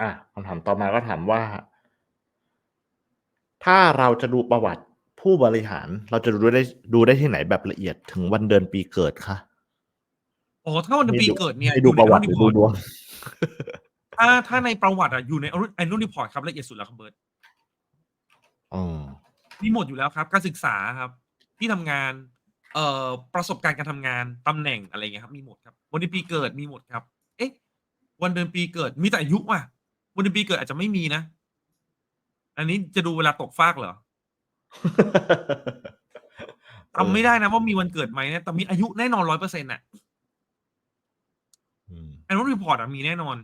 อะคำถามต่อมาก็ถามว่า ถ้าเราจะดูประวัติผู้บริหาร เราจะดูได้ดูได้ที่ไหนแบบละเอียดถึงวันเดือนปีเกิดคะอ๋อถ้าวันเดือนปีเกิดเนี่ยให้ดูประวัติหอรือยู่ในดู annual ดวง report ถ้าถ้าในประวัติอะอยู่ใน annual report ครับละเอียดสุดแล้วครับเบิร์ตอืมมีหมดอยู่แล้วครับ การศึกษาครับ ที่ทำงาน เอ่อประสบการณ์การทำงานตำแหน่งอะไรเงี้ยครับ มีหมดครับ วันเดือนปีเกิดมีหมดครับ เอ๊ะ วันเดือนปีเกิดมีแต่อายุว่ะ วันเดือนปีเกิดอาจจะไม่มีนะ อันนี้จะดูเวลาตกฟากเหรอจำไม่ได้นะว่ามีวันเกิดไหมนะแต่มีอายุแน่นอนร้อยเปอร์เซ็นต์่ะอืมแอนน l รีพอร์ตมีแน่นอน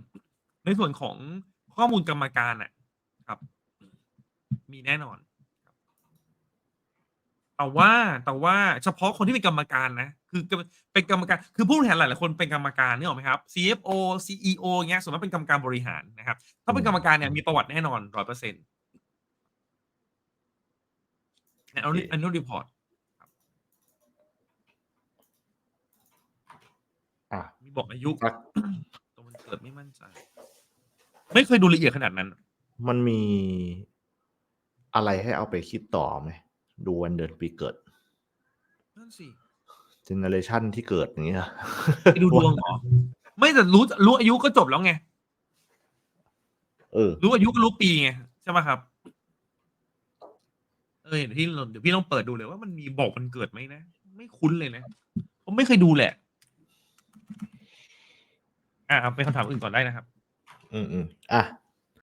ในส่วนของข้อมูลกรรมการอะ ครับ มีแน่นอนครับ แต่ว่าแต่ว่าเฉพาะคนที่เป็นกรรมการนะ คือเป็นกรรมการคือผู้บริหารหลายๆคนเป็นกรรมการนี่หรอกไหมครับ CFO CEO เงี้ยส่วนมากเป็นกรรมการบริหารนะครับ ถ้าเป็นกรรมการเนี่ยมีประวัติแน่นอนร้อยเปอร์เซ็นต์แอนน l รีพอร์ตอะมีบอกอายุสักตรงมันเกิดไม่มั่นใจ ไม่เคยดูละเอียดขนาดนั้น มันมีอะไรให้เอาไปคิดต่อไหม ดูวันเดือนปีเกิดนั่นสิเจเนอเรชันที่เกิดอย่างเงี้ยไปดูดวงเหรอ ไม่แต่รู้รู้อายุก็จบแล้วไงเออรู้อายุก็รู้ปีไงใช่ไหมครับ เออเดี๋ยวพี่เดี๋ยวพี่ต้องเปิดดูเลยว่ามันมีบอกมันเกิดไหมนะ ไม่คุ้นเลยนะผมไม่เคยดูแหละ อ่าเอาเป็นคำถามอื่นก่อนได้นะครับ อืมอืมอะ